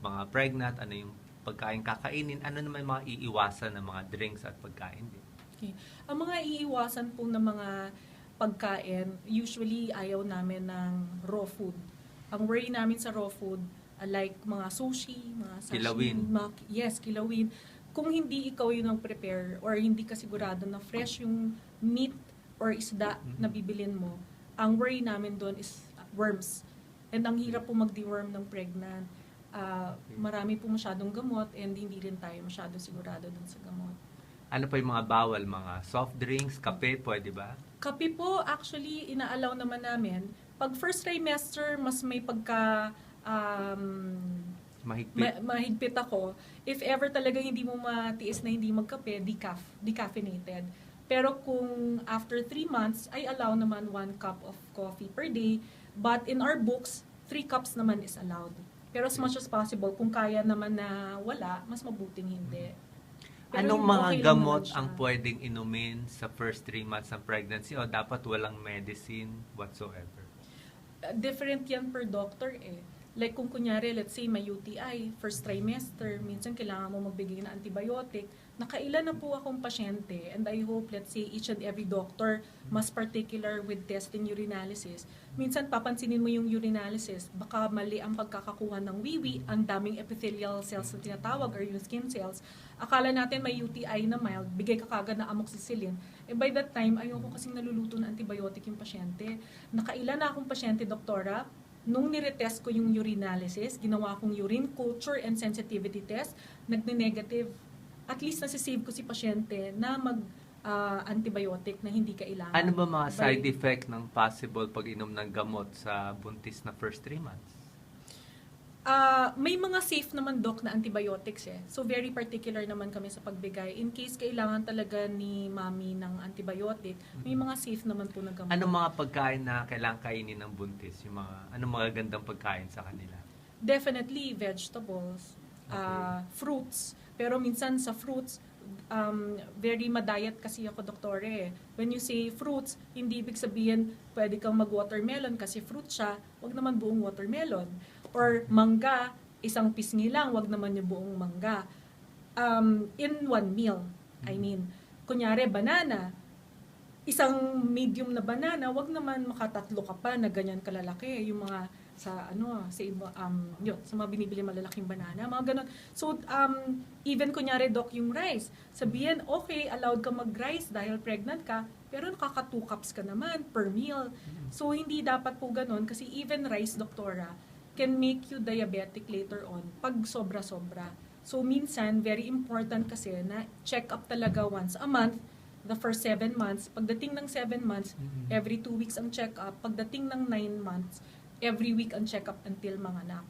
mga pregnant, ano yung pagkain kakainin, ano naman mga iiwasan ng mga drinks at pagkain din. Okay. Ang mga iiwasan po ng mga pagkain, usually ayaw namin ng raw food. Ang worry namin sa raw food, uh, like mga sushi, mga sashimi, Kilawin. mga- yes, kilawin. Kung hindi ikaw yun ang prepare or hindi ka sigurado na fresh yung meat or isda Mhm. na bibilin mo, ang worry namin doon is worms. And ang hirap po mag-deworm ng pregnant. Okay. marami po masyadong gamot and hindi rin tayo masyado sigurado dun sa gamot. Ano pa yung mga bawal? Mga soft drinks, kape, pwede ba? Kape po, actually, inaalaw naman namin. Pag first trimester, mas may pagka um, Mahigpit. ma- mahigpit ako. If ever talaga hindi mo matiis na hindi magkape, decaf, decaffeinated. Pero kung after three months, ay allow naman one cup of coffee per day. But in our books, three cups naman is allowed. Pero as much as possible, kung kaya naman na wala, mas mabuting hindi. Pero Anong mga okay gamot ang pwedeng inumin sa first three months ng pregnancy o dapat walang medicine whatsoever? Different yan per doctor eh. Like kung kunyari, let's say may UTI, first trimester, minsan kailangan mo magbigay ng antibiotic. Nakailan na po akong pasyente and I hope, let's say, each and every doctor mas particular with testing urinalysis. Minsan papansinin mo yung urinalysis, baka mali ang pagkakakuha ng wiwi, ang daming epithelial cells na tinatawag or yung skin cells. Akala natin may UTI na mild, bigay ka kagad na amoxicillin. Eh by that time, ayoko kasing naluluto ng antibiotic yung pasyente. Nakailan na akong pasyente, doktora, nung niretest ko yung urinalysis, ginawa kong urine culture and sensitivity test, nagne-negative. At least nasisave ko si pasyente na mag ah, antibiotic na hindi kailangan. Ano ba mga side effect ng possible pag-inom ng gamot sa buntis na first three months? Ah, may mga safe naman doc na antibiotics eh. So very particular naman kami sa pagbigay. In case kailangan talaga ni mami ng antibiotic, may mga safe naman po na gamot. Anong mga pagkain na kailangan kainin ng buntis? Yung mga, anong mga gandang pagkain sa kanila? Definitely vegetables, ah, fruits. Pero minsan sa fruits, um, very madayat kasi ako doktore. eh. When you say fruits, hindi ibig sabihin pwede kang mag-watermelon kasi fruit siya, wag naman buong watermelon. Or mangga, isang pisngi lang, wag naman yung buong mangga. Um, in one meal, I mean. Kunyari, banana, isang medium na banana, wag naman makatatlo ka pa na ganyan kalalaki. Yung mga sa ano sa iba um yun, sa mga binibili malalaking banana, mga ganun. So um even kunyari doc yung rice, sabihin okay, allowed ka mag-rice dahil pregnant ka, pero nakaka 2 cups ka naman per meal. So hindi dapat po ganun kasi even rice doktora can make you diabetic later on pag sobra-sobra. So minsan very important kasi na check up talaga once a month the first seven months. Pagdating ng seven months, every two weeks ang check-up. Pagdating ng nine months, every week ang check-up until manganak.